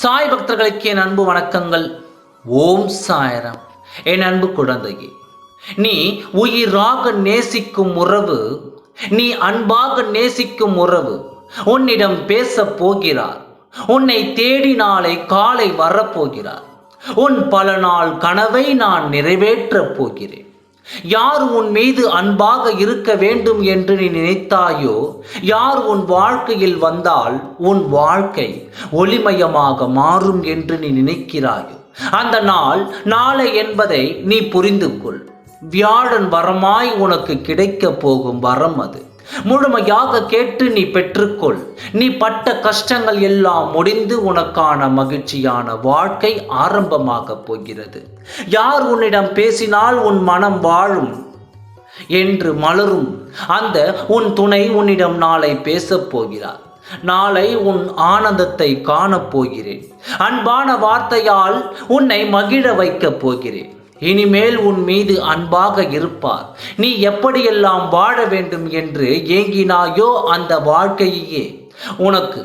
சாய் பக்தர்களுக்கு என் அன்பு வணக்கங்கள். ஓம் சாயரம். என் அன்பு குழந்தையே நீ உயிராக நேசிக்கும் உறவு நீ அன்பாக நேசிக்கும் உறவு உன்னிடம் பேச போகிறார். உன்னை தேடி நாளை காலை வரப்போகிறார். உன் பல நாள் கனவை நான் நிறைவேற்றப் போகிறேன். யார் உன் மீது அன்பாக இருக்க வேண்டும் என்று நீ நினைத்தாயோ? யார் உன் வாழ்க்கையில் வந்தால் உன் வாழ்க்கை ஒளிமயமாக மாறும் என்று நீ நினைக்கிறாயோ? அந்த நாள் நாளை என்பதை நீ புரிந்து கொள் வியாழன் வரமாய் உனக்கு கிடைக்கப் போகும் வரம் அது. முழுமையாக கேட்டு நீ பெற்றுக்கொள். நீ பட்ட கஷ்டங்கள் எல்லாம் முடிந்து உனக்கான மகிழ்ச்சியான வாழ்க்கை ஆரம்பமாக போகிறது. யார் உன்னிடம் பேசினால் உன் மனம் வாழும்? என்று மலரும் அந்த உன் துணை உன்னிடம் நாளை பேசப் போகிறார். நாளை உன் ஆனந்தத்தை காணப் போகிறேன். அன்பான வார்த்தையால் உன்னை மகிழ வைக்கப் போகிறேன். இனிமேல் உன் மீது அன்பாக இருப்பார். நீ எப்படியெல்லாம் வாழ வேண்டும் என்று ஏங்கினாயோ அந்த வாழ்க்கையே உனக்கு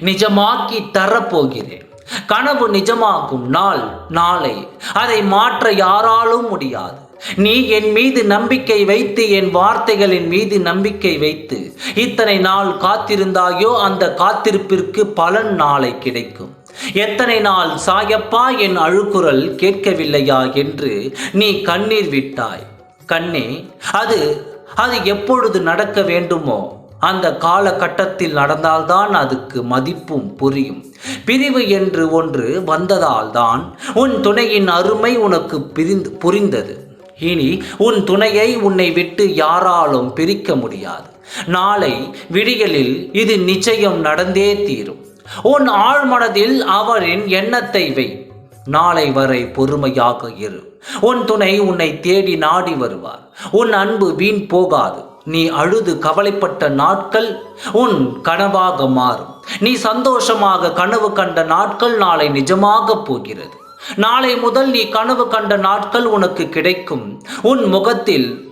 நிஜமாக்கி தரப்போகிறேன். கனவு நிஜமாகும் நாள் நாளை அதை மாற்ற யாராலும் முடியாது. நீ என் மீது நம்பிக்கை வைத்து என் வார்த்தைகளின் மீது நம்பிக்கை வைத்து இத்தனை நாள் காத்திருந்தாயோ அந்த காத்திருப்பிற்கு பலன் நாளை கிடைக்கும். எத்தனை நாள் சாயப்பா என் அழுக்குரல் கேட்கவில்லையா என்று நீ கண்ணீர் விட்டாய். கண்ணே அது அது எப்பொழுது நடக்க வேண்டுமோ அந்த காலகட்டத்தில் நடந்தால்தான் அதுக்கு மதிப்பும் புரியும். பிரிவு என்று ஒன்று வந்ததால்தான் உன் துணையின் அருமை உனக்கு பிரிந்து புரிந்தது. இனி உன் துணையை உன்னை விட்டு யாராலும் பிரிக்க முடியாது. நாளை விடியலில் இது நிச்சயம் நடந்தே தீரும். உன் ஆழ்மனதில் அவரின் எண்ணத்தை வை. நாளை வரை பொறுமையாக இரு. உன் துணை உன்னை தேடி நாடி வருவார். உன் அன்பு வீண் போகாது. நீ அழுது கவலைப்பட்ட நாட்கள் உன் கனவாக மாறும். நீ சந்தோஷமாக கனவு கண்ட நாட்கள் நாளை நிஜமாக போகிறது. நாளை முதல் நீ கனவு கண்ட நாட்கள் உனக்கு கிடைக்கும். உன் முகத்தில்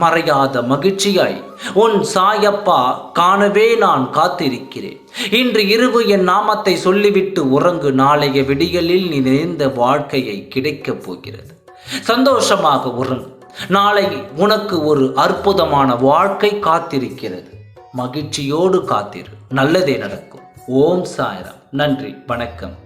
மறையாத மகிழ்ச்சியாய் உன் சாயப்பா காணவே நான் காத்திருக்கிறேன். இன்று இரவு என் நாமத்தை சொல்லிவிட்டு உறங்கு. நாளைய விடிகளில் நீ நிறைந்த வாழ்க்கையை கிடைக்கப் போகிறது. சந்தோஷமாக உறங்கு. நாளை உனக்கு ஒரு அற்புதமான வாழ்க்கை காத்திருக்கிறது. மகிழ்ச்சியோடு காத்திரு. நல்லதே நடக்கும். ஓம் சாய்ராம். நன்றி வணக்கம்.